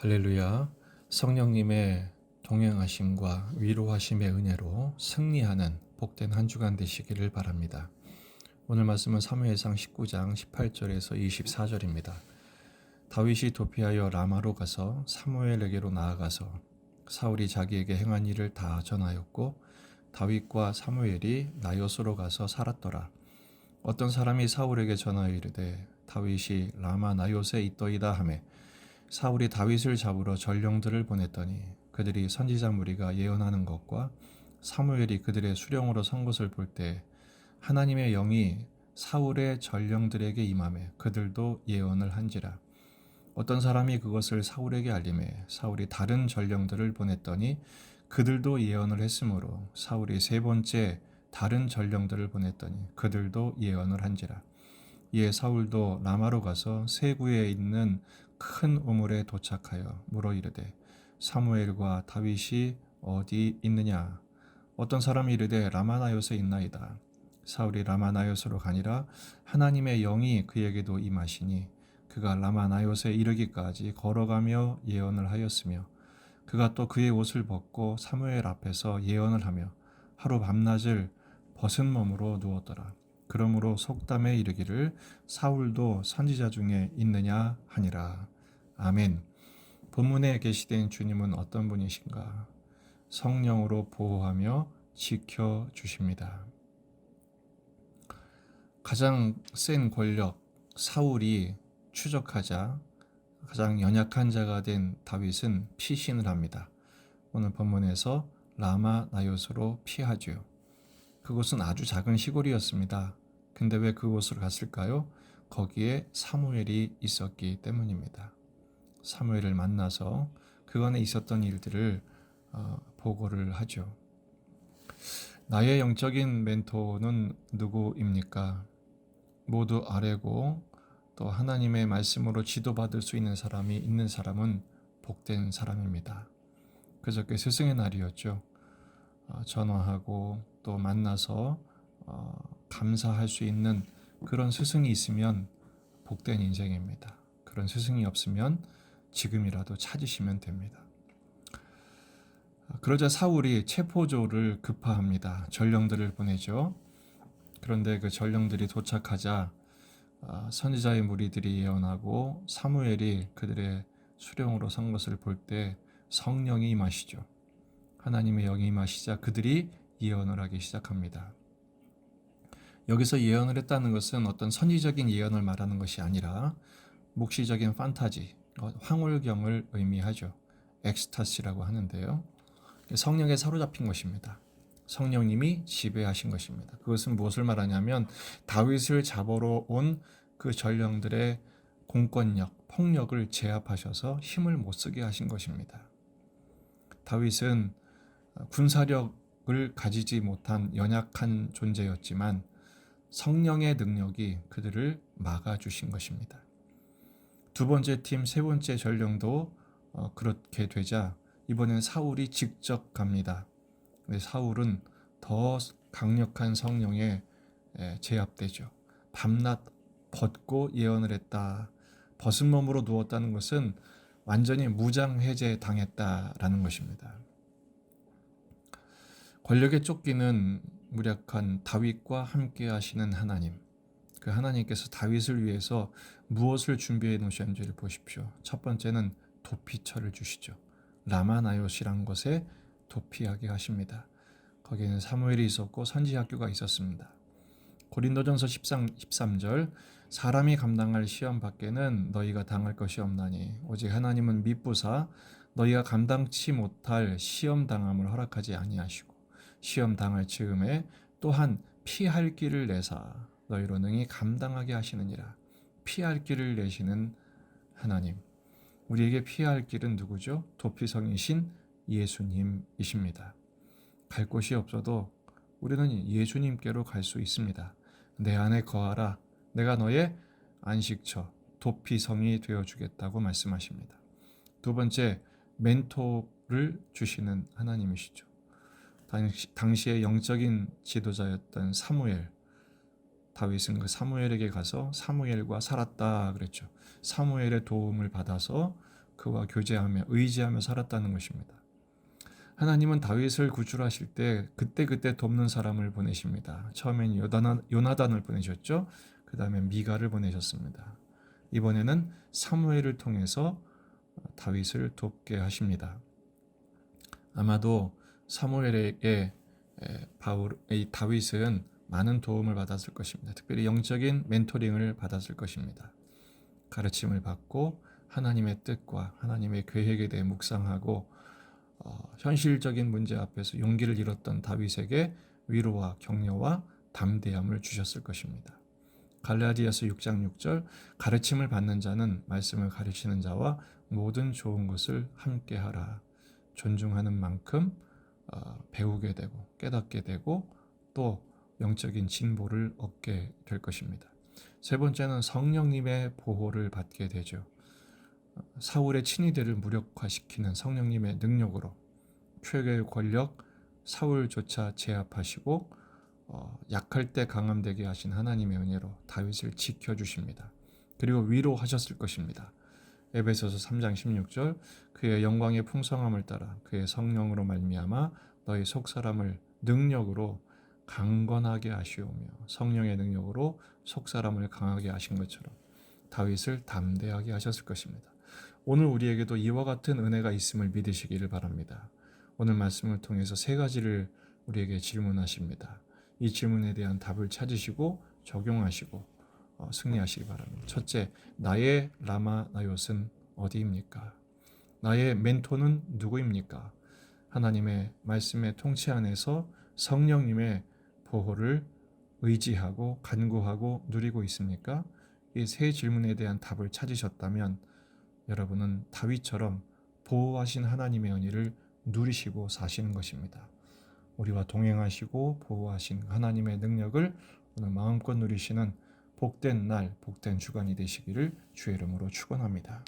할렐루야. 성령님의 동행하심과 위로하심의 은혜로 승리하는 복된 한 주간 되시기를 바랍니다. 오늘 말씀은 사무엘상 19장 18절에서 24절입니다. 다윗이 도피하여 라마로 가서 사무엘에게로 나아가서 사울이 자기에게 행한 일을 다 전하였고 다윗과 사무엘이 나요스로 가서 살았더라. 어떤 사람이 사울에게 전하여 이르되 다윗이 라마 나요스에 있더이다 하매 사울이 다윗을 잡으러 전령들을 보냈더니 그들이 선지자 무리가 예언하는 것과 사무엘이 그들의 수령으로 선 것을 볼 때 하나님의 영이 사울의 전령들에게 임함에 그들도 예언을 한지라. 어떤 사람이 그것을 사울에게 알림해 사울이 다른 전령들을 보냈더니 그들도 예언을 했으므로 사울이 세 번째 다른 전령들을 보냈더니 그들도 예언을 한지라. 이에 사울도 라마로 가서 세구에 있는 큰 우물에 도착하여 물어 이르되 사무엘과 다윗이 어디 있느냐? 어떤 사람이 이르되 라마나요스에 있나이다. 사울이 라마나요스로 가니라 하나님의 영이 그에게도 임하시니 그가 라마나요스에 이르기까지 걸어가며 예언을 하였으며 그가 또 그의 옷을 벗고 사무엘 앞에서 예언을 하며 하루 밤낮을 벗은 몸으로 누웠더라 그러므로 속담에 이르기를 사울도 선지자 중에 있느냐 하니라. 아멘. 본문에 계시된 주님은 어떤 분이신가? 성령으로 보호하며 지켜 주십니다. 가장 센 권력 사울이 추적하자 가장 연약한 자가 된 다윗은 피신을 합니다. 오늘 본문에서 라마 나요스로 피하죠. 그곳은 아주 작은 시골이었습니다. 근데 왜 그곳으로 갔을까요? 거기에 사무엘이 있었기 때문입니다. 사무엘을 만나서 그간에 있었던 일들을 어, 보고를 하죠. 나의 영적인 멘토는 누구입니까? 모두 아래고 또 하나님의 말씀으로 지도받을 수 있는 사람이 있는 사람은 복된 사람입니다. 그저께 스승의 날이었죠. 어, 전화하고 또 만나서 어, 감사할 수 있는 그런 스승이 있으면 복된 인생입니다. 그런 스승이 없으면 지금이라도 찾으시면 됩니다. 그러자 사울이 체포조를 급파합니다. 전령들을 보내죠. 그런데 그 전령들이 도착하자 어, 선지자의 무리들이 예언하고 사무엘이 그들의 수령으로 선 것을 볼 때 성령이 임하시죠. 하나님의 영이 임하시자 그들이 예언을 하기 시작합니다. 여기서 예언을 했다는 것은 어떤 선지적인 예언을 말하는 것이 아니라 묵시적인 판타지, 어, 황홀경을 의미하죠. 엑스타시라고 하는데요. 성령에 사로잡힌 것입니다. 성령님이 지배하신 것입니다. 그것은 무엇을 말하냐면 다윗을 잡으러 온 그 전령들의 공권력, 폭력을 제압하셔서 힘을 못 쓰게 하신 것입니다. 다윗은 군사력 을 가지지 못한 연약한 존재였지만 성령의 능력이 그들을 막아주신 것입니다. 두 번째 팀, 세 번째 전령도 어, 그렇게 되자 이번엔 사울이 직접 갑니다. 사울은 더 강력한 성령에 제압되죠. 밤낮 벗고 예언을 했다. 벗은 몸으로 누웠다는 것은 완전히 무장 해제 당했다라는 것입니다. 권력에 쫓기는 무력한 다윗과 함께 하시는 하나님. 그 하나님께서 다윗을 위해서 무엇을 준비해 놓으셨는지를 보십시오. 첫 번째는 도피처를 주시죠. 라마나요시란 곳에 도피하게 하십니다. 거기에는 사무엘이 있었고 선지 학교가 있었습니다. 고린도전서 13, 13절 사람이 감당할 시험 밖에는 너희가 당할 것이 없나니 오직 하나님은 미쁘사 너희가 감당치 못할 시험 당함을 허락하지 아니하시고 시험 당할 즈음에 또한 피할 길을 내사 너희로 능히 감당하게 하시느니라. 피할 길을 내시는 하나님. 우리에게 피할 길은 누구죠? 도피성이신 예수님이십니다. 갈 곳이 없어도 우리는 예수님께로 갈 수 있습니다. 내 안에 거하라. 내가 너의 안식처, 도피성이 되어 주겠다고 말씀하십니다. 두 번째, 멘토를 주시는 하나님이시죠. 당시 의 영적인 지도자였던 사무엘 다윗은 그 사무엘에게 가서 사무엘과 살았다 그랬죠. 사무엘의 도움을 받아서 그와 교제하며 의지하며 살았다는 것입니다. 하나님은 다윗을 구출하실 때 그때 그때 돕는 사람을 보내십니다. 처음엔 요나단, 요나단을 보내셨죠. 그 다음에 미가를 보내셨습니다. 이번에는 사무엘을 통해서 다윗을 돕게 하십니다. 아마도 사무엘에게 바울, 이 다윗은 많은 도움을 받았을 것입니다. 특별히 영적인 멘토링을 받았을 것입니다. 가르침을 받고 하나님의 뜻과 하나님의 계획에 대해 묵상하고 어, 현실적인 문제 앞에서 용기를 잃었던 다윗에게 위로와 격려와 담대함을 주셨을 것입니다. 갈라디아서 6장 6절 가르침을 받는 자는 말씀을 가르치는 자와 모든 좋은 것을 함께 하라. 존중하는 만큼 어, 배우게 되고 깨닫게 되고 또 영적인 진보를 얻게 될 것입니다. 세 번째는 성령님의 보호를 받게 되죠. 사울의 친위대를 무력화시키는 성령님의 능력으로 최고의 권력 사울조차 제압하시고 어, 약할 때 강함되게 하신 하나님의 은혜로 다윗을 지켜주십니다. 그리고 위로하셨을 것입니다. 에베소서 3장 16절 그의 영광의 풍성함을 따라 그의 성령으로 말미암아 너희 속 사람을 능력으로 강건하게 하시오며 성령의 능력으로 속 사람을 강하게 하신 것처럼 다윗을 담대하게 하셨을 것입니다. 오늘 우리에게도 이와 같은 은혜가 있음을 믿으시기를 바랍니다. 오늘 말씀을 통해서 세 가지를 우리에게 질문하십니다. 이 질문에 대한 답을 찾으시고 적용하시고 어, 승리하시기 바랍니다. 첫째, 나의 라마 나요스는 어디입니까? 나의 멘토는 누구입니까? 하나님의 말씀의 통치 안에서 성령님의 보호를 의지하고 간구하고 누리고 있습니까? 이 세 질문에 대한 답을 찾으셨다면 여러분은 다윗처럼 보호하신 하나님의 은혜를 누리시고 사시는 것입니다. 우리와 동행하시고 보호하신 하나님의 능력을 오늘 마음껏 누리시는 복된 날, 복된 주간이 되시기를 주의 이름으로 축원합니다.